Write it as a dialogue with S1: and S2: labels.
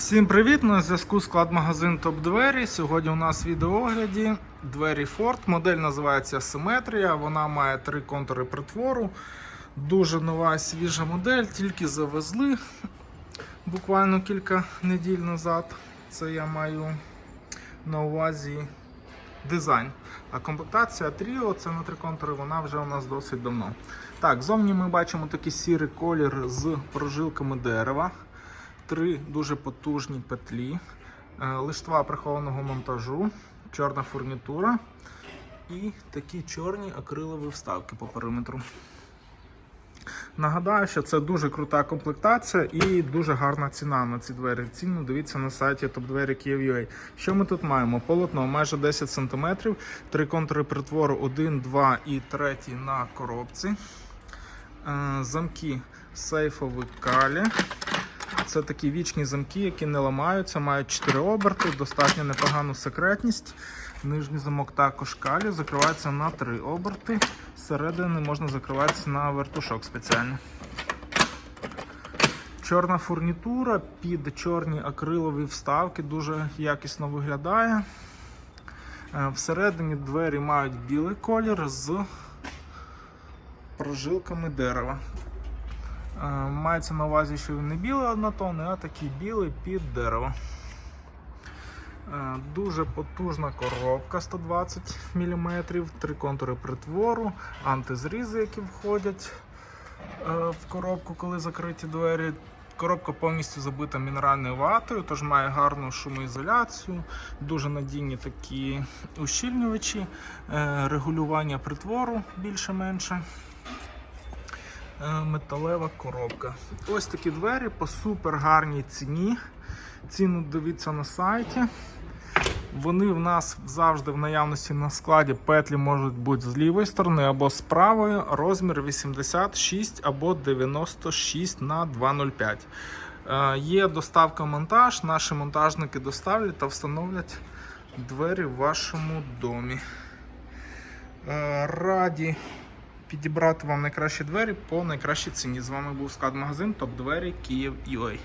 S1: Всім привіт! На зв'язку склад магазин Топ Двері. Сьогодні у нас в відеоогляді двері Ford. Модель називається Симетрія. Вона має три контури притвору. Дуже нова свіжа модель, тільки завезли буквально кілька неділь назад. Це я маю на увазі дизайн. А комплектація Trio, це на три контури, вона вже у нас досить давно. Так, зовні ми бачимо такий сірий колір з прожилками дерева три дуже потужні петлі, е, лиштва прихованого монтажу, чорна фурнітура і такі чорні акрилові вставки по периметру. Нагадаю, що це дуже крута комплектація і дуже гарна ціна на ці двері. Ціну дивіться на сайті Kyiv.ua. Що ми тут маємо? Полотно майже 10 см, три контури притвору 1, 2 і 3 на коробці. Е, Замки сейфові калі. Це такі вічні замки, які не ламаються, мають 4 оберти, достатньо непогану секретність. Нижній замок також калі, закривається на 3 оберти. Зсередини можна закриватися на вертушок спеціально. Чорна фурнітура під чорні акрилові вставки дуже якісно виглядає. Е, Всередині двері мають білий колір з прожилками дерева. Е, Мається на увазі, що він не білий однотонний, а такий білий під дерево. Е, Дуже потужна коробка 120 мм, три контури притвору, антизрізи, які входять е, в коробку, коли закриті двері. Коробка повністю забита мінеральною ватою, тож має гарну шумоізоляцію, дуже надійні такі ущільнювачі, регулювання притвору більше-менше. Е, металева коробка. Ось такі двері по супер гарній ціні. Ціну дивіться на сайті. Вони в нас завжди в наявності на складі петлі можуть бути з лівої сторони або з правої. Розмір 86 або 96 на 205. Е, Є доставка монтаж. Наші монтажники доставлять та встановлять двері в вашому домі. Е, Раді підібрати вам найкращі двері по найкращій ціні. З вами був склад магазин Топ Двері Київ UA.